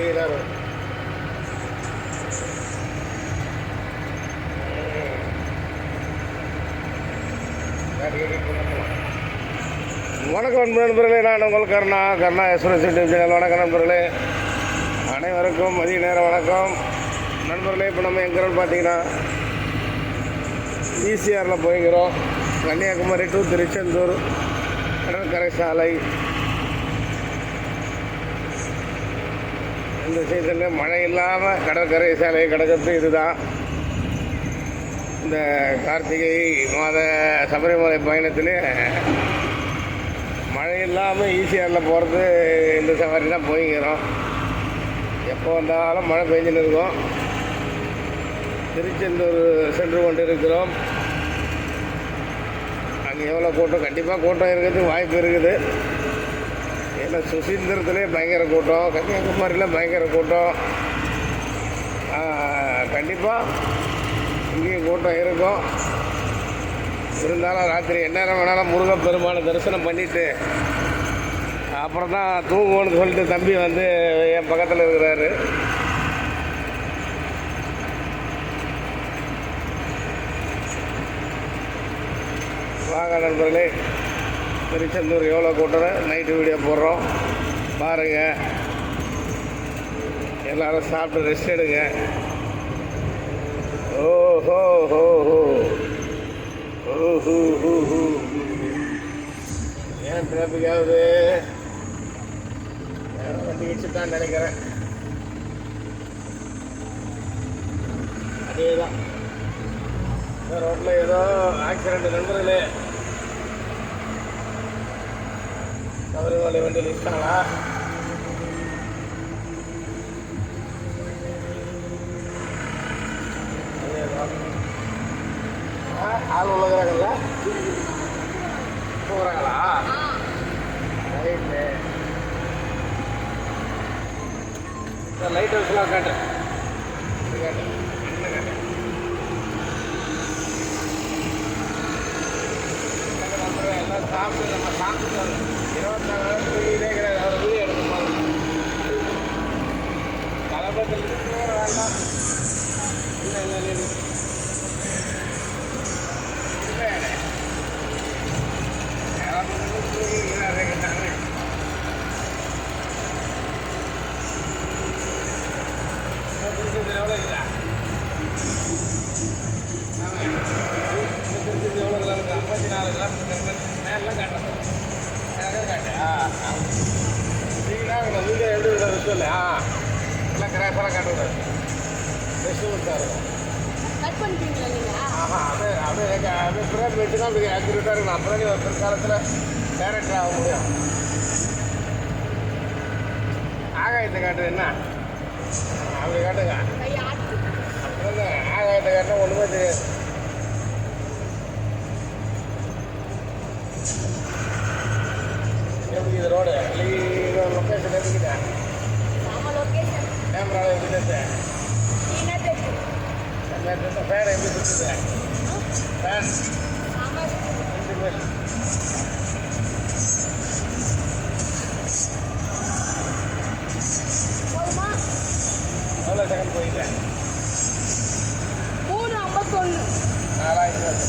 க்ளீனாக இருக்கும் வணக்கம் நண்பர்களே நான் உங்கள் Karuna Karuna Express YouTube channel வணக்கம் நண்பர்களே. அனைவருக்கும் மதிய நேரம் வணக்கம். நண்பர்களே இப்போ நம்ம எங்கிறோன்னு பார்த்தீங்கன்னா ஈசிஆரில் போய்கிறோம் கன்னியாகுமரி டு திருச்செந்தூர் கடற்கரை சாலை இந்த சீசனில் மழை இல்லாமல் கடற்கரை சாலை கிடக்கிறது இதுதான். இந்த கார்த்திகை மாத சபரிமலை பயணத்திலே மழை இல்லாமல் ஈஸியாரில் போகிறது இந்த சவாரி தான் போய்க்கிறோம். எப்போ வந்தாலும் மழை பெஞ்சுன்னு இருக்கும். திருச்செந்தூர் சென்று கொண்டு இருக்கிறோம் அங்கே எவ்வளோ கூட்டம்? கண்டிப்பாக கூட்டம் இருக்கிறதுக்கு வாய்ப்பு இருக்குது. ஏன்னா சுசீந்திரத்துலேயே பயங்கர கூட்டம் கன்னியாகுமரியில் பயங்கர கூட்டம். கண்டிப்பாக இங்கேயும் கூட்டம் இருக்கும். இருந்தாலும் ராத்திரி எந்நேரம் வேணாலும் முருகப்பெருமானை தரிசனம் பண்ணிவிட்டு அப்புறம் தான் தூங்குவோன்னு சொல்லிட்டு தம்பி வந்து என் பக்கத்தில் இருக்கிறாரு. வாங்க நண்பர்களே. திருச்செந்தூர் எவ்வளோ கூட்டம் நைட்டு வீடியோ போடுறோம். பாருங்கள் எல்லாரும் சாப்பிட்டு ரெஸ்ட் எடுங்க. ஓஹோ ஹோ ஹோ ஹோ. ஹூ ஹூ ஏன் டிராஃபிக் ஆகுது? தான் வண்டி வச்சுட்டான்னு நினைக்கிறேன். அதே தான் ரோட்டில் ஏதோ ஆக்சிடென்ட் நண்பர்களே சபரிமலை வண்டி நிற்கிறாங்களா ஆள் உள்ளகிறாங்கல்ல போகிறாங்களா ரைட்டு லைட் ஹவுஸ்லாம் காட்டுறேன் என்ன காட்டுறேன் எல்லாம் சாப்பிட்டு நம்ம சாப்பிட்டு Gracias. எப்படி ஆ எல்லாம் கிராஸெல்லாம் காட்டுவார் பெஸ்ட்டு கொடுத்தாரு இருக்கும் கட் பண்ணிட்டீங்களா நீங்க ஆஹா அது அது அது பிரேம் வச்சுனா அப்படி ஆக்யூரேட்டாக இருக்கணும் அப்புறம் ஒரு பிற்காலத்தில் டேரக்டர் ஆக முடியும் ஆகாயத்தை காட்டு என்ன அப்படி காட்டுங்க அப்புறம் ஆகாயத்தை காட்டினா ஒன்றுமே தெரியாது எப்படி இது ரோடு லொக்கேஷன் நம்ம லொகேஷன் கேமராவில் எப்படி தெரியுது என்ன தெரியும் ஃபேன் எப்படி சுற்றுது ஃபேன் சாம்பார் ரெண்டு பேர் போதுமா? எவ்வளோ செகண்ட் போயிட்டேன் மூணு ஐம்பத்தொன்று நாலாயிரம்